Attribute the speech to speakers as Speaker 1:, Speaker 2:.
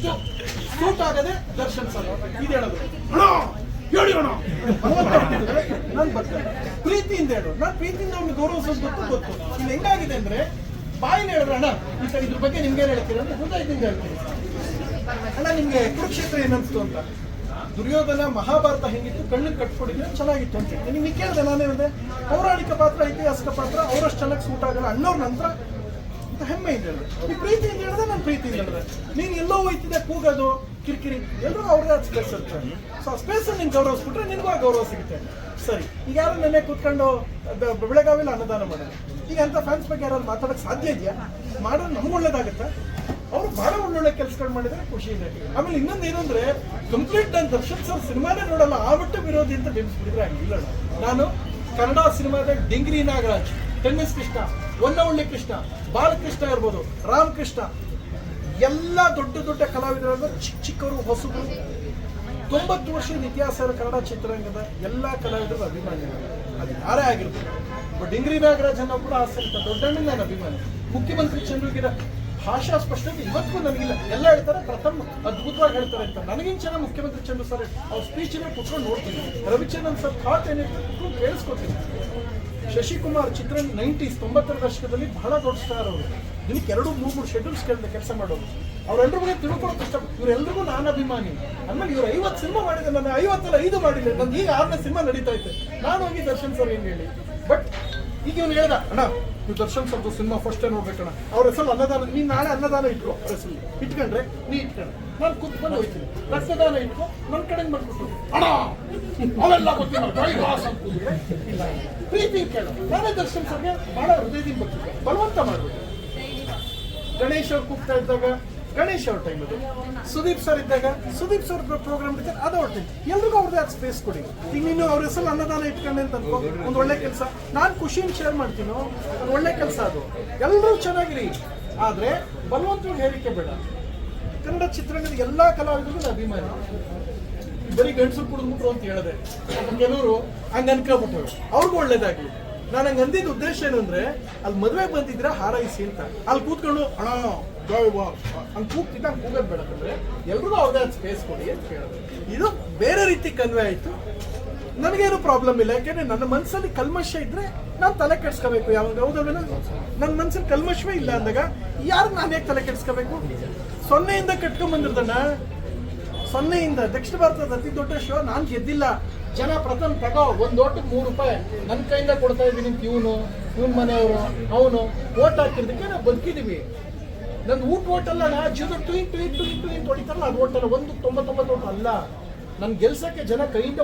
Speaker 1: Next suit ಆಗದೆ Darshan sir ಇದು ಹೇಳೋದು. ಅಣ್ಣ ಹೇಳಿ ಅಣ್ಣ. ನಾನು ಬರ್ತೇನೆ. ಪ್ರೀತಿಯಿಂದ ಹೇಳು. ನಾನು ಪ್ರೀತಿಯಿಂದ ಅವ್ನಿಗೆ ಗೌರವಿಸೋದು ಗೊತ್ತು ಗೊತ್ತು. ಇಲ್ಲಿ ಹೆಂಗಾಗಿದೆ ಅಂದ್ರೆ ಬಾಯಿನ ಹೇಳಿದ್ರೆ ಅಣ್ಣ ಈ ಸರ್ ಇದ್ರ ಬಗ್ಗೆ ನಿಮ್ಗೆ ಏನು ಹೇಳ್ತೀರ ಅಂತ ಹೃದಯದಿಂದ ಹೇಳ್ತೀನಿ ಅಣ್ಣ ನಿಮ್ಗೆ ಕುರುಕ್ಷೇತ್ರ ಏನನ್ಸ್ತು ಅಂತ. ದುರ್ಯೋಧನ ಮಹಾಭಾರತ ಹೆಂಗಿತ್ತು? ಕಣ್ಣು ಕಟ್ಕೊಡಿದ್ರೆ ಚೆನ್ನಾಗಿತ್ತು ಅಂತ. ನಿಮ್ಗೆ ಕೇಳಿದೆ ನಾನು ಹೇಳಿದೆ ಪೌರಾಣಿಕ ಪಾತ್ರ ಐತಿಹಾಸಿಕ ಪಾತ್ರ ಅವರಷ್ಟು ಚೆನ್ನಾಗಿ ಸೂಟ್ ಆಗಲ್ಲ ಅಣ್ಣವ್ರ ನಂತರ ಅಂತ ಹೆಮ್ಮೆ ಇದೆ ಈ ಪ್ರೀತಿಯಿಂದ ಹೇಳಿದ್ರೆ ನಾನು ಪ್ರೀತಿ ಹೇಳಿದೆ ನೀನು ಎಲ್ಲೋ ಹೋಯ್ತಿದ್ದೆ, ಕೂಗೋದು, ಕಿರಿಕಿರಿ ಎಲ್ಲರೂ ಅವ್ರದೇ ಆದ ಸ್ಪೇಸ್ ಇರ್ತಾರೆ ಸೊ ಆ ಸ್ಪೇಸ್ ನೀನು ಗೌರವಿಸ್ಬಿಟ್ರೆ ನಿನಗೂ ಆ ಗೌರವ ಸಿಗುತ್ತೆ. ಸರಿ, ಈಗ ಯಾರು ನೆನೆ ಕೂತ್ಕೊಂಡು ಬೆಳಗಾವಿಲ್ಲ ಬೆಳಗಾವಿಲಿ ಅನ್ನದಾನ ಮಾಡೋದು ಈಗ ಅಂತ ಫ್ಯಾನ್ಸ್ ಬಗ್ಗೆ ಯಾರು ಮಾತಾಡೋಕೆ ಸಾಧ್ಯ ಇದೆಯಾ? ಮಾಡೋದು ನಮ್ಗೆ ಒಳ್ಳೇದಾಗುತ್ತೆ. ಅವ್ರು ಬಹಳ ಒಳ್ಳೊಳ್ಳೆ ಕೆಲಸಗಳು ಮಾಡಿದ್ರೆ ಖುಷಿ ಇದೆ. ಆಮೇಲೆ ಇನ್ನೊಂದು ಏನಂದ್ರೆ ಕಂಪ್ಲೀಟ್ ನಾನು ದರ್ಶನ್ ಸರ್ ಸಿನಿಮಾನೇ ನೋಡಲ್ಲ, ಆ ವಿರೋಧಿ ಅಂತ ನೆನೆಸ್ಬಿಟ್ಟಿದ್ರೆ ಹಂಗಿಲ್ಲ ನಾನು ಕನ್ನಡ ಸಿನಿಮಾದ ಡಿಂಗ್ರಿ ನಾಗರಾಜ್. ಟೆನ್ನಿಸ್ ಕೃಷ್ಣ ಹೊನ್ನವಳ್ಳಿ ಕೃಷ್ಣ ಬಾಲಕೃಷ್ಣ ಇರ್ಬೋದು ರಾಮಕೃಷ್ಣ ಎಲ್ಲ ದೊಡ್ಡ ದೊಡ್ಡ ಕಲಾವಿದರಾದ ಚಿಕ್ಕ ಚಿಕ್ಕವರು ಹೊಸಬರು. ತೊಂಬತ್ತು ವರ್ಷದ ಇತಿಹಾಸ ಇರೋ ಕನ್ನಡ ಚಿತ್ರರಂಗದ ಎಲ್ಲ ಕಲಾವಿದರು ಅಭಿಮಾನಿಗಳು ಅದು ಯಾರೇ ಆಗಿರ್ಬೋದು. ಬಟ್ ಡಿಂಗ್ರಿ ನಾಗರಾಜ್ ಅನ್ನೋ ಕೂಡ ಆಸಕ್ತ ದೊಡ್ಡಣ್ಣ ಅಭಿಮಾನಿ. ಮುಖ್ಯಮಂತ್ರಿ ಚಂದ್ರಗಿರ ಭಾಷಾ ಸ್ಪಷ್ಟತೆ ಇವತ್ತಿಗೂ ನನಗಿಲ್ಲ. ಎಲ್ಲ ಹೇಳ್ತಾರೆ, ಪ್ರಥಮ ಅದ್ಭುತವಾಗಿ ಹೇಳ್ತಾರೆ ಅಂತ. ನನಗಿಂತ ಚೆನ್ನಾಗಿ ಮುಖ್ಯಮಂತ್ರಿ ಚಂದ್ರ ಸರ್ ಅವ್ರ ಸ್ಪೀಚನ್ನ ಕುತ್ಕೊಂಡು ನೋಡ್ತೀನಿ. ರವಿಚಂದ್ರನ್ ಸರ್ ಥಾಟ್ ಏನಿತ್ತು ಕೇಳಿಸ್ಕೊತೀನಿ. ಶಶಿಕುಮಾರ್ ಚಿತ್ರ ನೈಂಟೀಸ್, ತೊಂಬತ್ತರ ದಶಕದಲ್ಲಿ ಬಹಳ ದೊಡ್ಡ ಸ್ಟಾರ್ ಅವರು. ದಿನಕ್ಕೆ ಎರಡು, ಮೂರು ಮೂರು ಶೆಡ್ಯೂಲ್ಸ್ ಕೇಳಿದೆ ಕೆಲಸ ಮಾಡೋರು. ಅವರೆಲ್ಲರೂ ಬಗ್ಗೆ ತಿಳ್ಕೊಳ್ಳೋಕೆ ಇಷ್ಟ ಇವರೆಲ್ಲರಿಗೂ ನಾನು ಅಭಿಮಾನಿ. ಆಮೇಲೆ ಇವರು ಐವತ್ತು ಸಿನಿಮಾ ಮಾಡಿದೆ ನಾನು ಐವತ್ತಲ್ಲ ಐದು ಮಾಡಿಲ್ಲ ನಂದು ಈಗ ಆರನೇ ಸಿನಿಮಾ ನಡೀತಾ ಇತ್ತು ನಾನು ಹೋಗಿ ದರ್ಶನ್ ಸರ್ ಏನು ಹೇಳಿ. ಬಟ್ ಈಗ ಇವನು ಹೇಳ್ದ, ಅಣ್ಣ, ನೀವು ದರ್ಶನ್ ಸರ್ದು ಸಿನಿಮಾ ಫಸ್ಟ್ ನೋಡ್ಬೇಕಣ್ಣ ಅವ್ರ ಹೆಸರು ಅನ್ನದಾನ, ನೀನು ನಾಳೆ ಅನ್ನದಾನ ಇಟ್ಕೋ, ಅವ್ರ ಇಟ್ಕೊಂಡ್ರೆ ನೀ ಇಟ್ಕೊಂಡ್ರೆ ನಾನು ಕುತ್ಕೊಂಡು ಹೋಯ್ತೀನಿ. ರಕ್ತದಾನ ಇಟ್ಕೋ ನನ್ನ ಕಡೆಗೆ ಮಾಡ್ಕೊಟ್ಟು ಅಣ್ಣ ಗೊತ್ತಿಲ್ಲ ಪ್ರೀತಿ ಕೇಳು, ನಾನೇ ದರ್ಶನ್ ಸರ್ಗೆ ಬಹಳ ಹೃದಯದಿಂದ ಬರ್ತಿದ್ದೆ. ಬಲವಂತ ಮಾಡ್ಬಿಟ್ಟು. ಗಣೇಶ್ ಅವ್ರು ಕೂಗ್ತಾ ಇದ್ದಾಗ ಗಣೇಶ್ ಅವ್ರ ಟೈಮ್ ಅದು ಸುದೀಪ್ ಸರ್ ಇದ್ದಾಗ, ಸುದೀಪ್ ಸರ್ ಪ್ರೋಗ್ರಾಮ್ ಇರ್ತಾರೆ ಅದು ಅವ್ರ ಟೈಮ್ ಎಲ್ರಿಗೂ ಅವ್ರದ್ದೇ ಅದು ಸ್ಪೇಸ್ ಕೊಡಿ. ಈಗ ನೀನು ಅವ್ರ ಹೆಸರು ಅನ್ನದಾನ ಇಟ್ಕೊಂಡೆ ಅಂತ ಅನ್ಕೋ. ಒಂದು ಒಳ್ಳೆ ಕೆಲಸ. ನಾನು ಖುಷಿಯಿಂದ ಶೇರ್ ಮಾಡ್ತೀನೋ. ಅದು ಒಳ್ಳೆ ಕೆಲಸ ಅದು. ಎಲ್ಲರೂ ಚೆನ್ನಾಗಿರಿ. ಆದರೆ ಬಲವಂತವಾಗಿ ಹೇಳಿಕೆ ಬೇಡ. ಕನ್ನಡ ಚಿತ್ರರಂಗದ ಎಲ್ಲ ಕಲಾವಿದರಿಗೂ ಅಭಿಮಾನಿ. ಬರೀ ಗಂಡಸರು ಕುಡಿದ್ಬಿಟ್ರು ಅಂತ ಹೇಳಿದೆ. ಕೆಲವರು ಹಂಗೆ ಅನ್ಕೊಬಿಟ್ರು ಅವ್ರಿಗೂ ಒಳ್ಳೇದಾಗಲಿ. ನಾನು ಹಂಗೆ ಅಂದಿದ್ದ ಉದ್ದೇಶ ಏನು ಅಲ್ಲಿ ಮದುವೆ ಬಂದಿದ್ರೆ ಹಾರೈಸಿ ಅಂತ. ಅಲ್ಲಿ ಕೂತ್ಕೊಂಡು, ಅಣ್ಣ ಹಂಗೆ ಕೂಗ್ತಿದ್ದ, ಹಂಗೆ ಕೂಗೋದು ಬೇಡ ಅಂದ್ರೆ ಎಲ್ರಿಗೂ ಅವ್ರದೇ ಸ್ಪೇಸ್ ಕೊಡಿ ಅಂತ ಕೇಳಿದೆ. ಇದು ಬೇರೆ ರೀತಿ ಕನ್ವೆ ಆಯಿತು. ನನಗೇನು ಪ್ರಾಬ್ಲಮ್ ಇಲ್ಲ, ಯಾಕೆಂದ್ರೆ ನನ್ನ ಮನಸ್ಸಲ್ಲಿ ಕಲ್ಮಶ ಇದ್ರೆ ನಾನು ತಲೆ ಕೆಡ್ಸ್ಕೋಬೇಕು. ಯಾವಾಗ ಹೌದಲ್ವೇನ ನನ್ನ ಮನಸ್ಸಲ್ಲಿ ಕಲ್ಮಶವೇ ಇಲ್ಲ ಅಂದಾಗ ಯಾರು ನಾನು ಹೇಗೆ ತಲೆ ಕೆಡ್ಸ್ಕೋಬೇಕು? ಸೊನ್ನೆಯಿಂದ ಕಟ್ಕೊಂಡ್ ಬಂದಿರ್ದಣ್ಣ. ಸೊನ್ನೆಯಿಂದ ದಕ್ಷಿಣ ಭಾರತದ ಅತಿ ದೊಡ್ಡ ಶೋ ನಾನು ಗೆದ್ದಿಲ್ಲ. ಜನ ಪ್ರಥಮ ತಗೋ, ಒಂದು ಓಟಕ್ಕೆ ಮೂರು ರೂಪಾಯಿ. ನನ್ನ ಕೈಯಿಂದ ಕೊಡ್ತಾ ಇದ್ದೀನಿ, ಇವನು, ಇವನ್ ಮನೆಯವರು, ಅವನು. ಓಟ್ ಹಾಕಿದ್ದಕ್ಕೆ ನಾವು ಬದುಕಿದೀವಿ. ನನ್ನ ಊಟ ಓಟಲ್ಲ ನಾ ಜೀವನ ಟ್ವೀಟ್ ಟ್ವೀಟ್ ಟ್ವೀಟ್ ಟ್ವೀಟ್ ಹೊಡಿತಾರಲ್ಲ, ಅದು ಓಟ್ ಅಲ್ಲ ಒಂದು ತೊಂಬತ್ತೊಂಬತ್ತು ಓಟ್ ಅಲ್ಲ. ನನ್ ಗೆಲ್ಸಕ್ಕೆ ಜನ ಕೈಯಿಂದ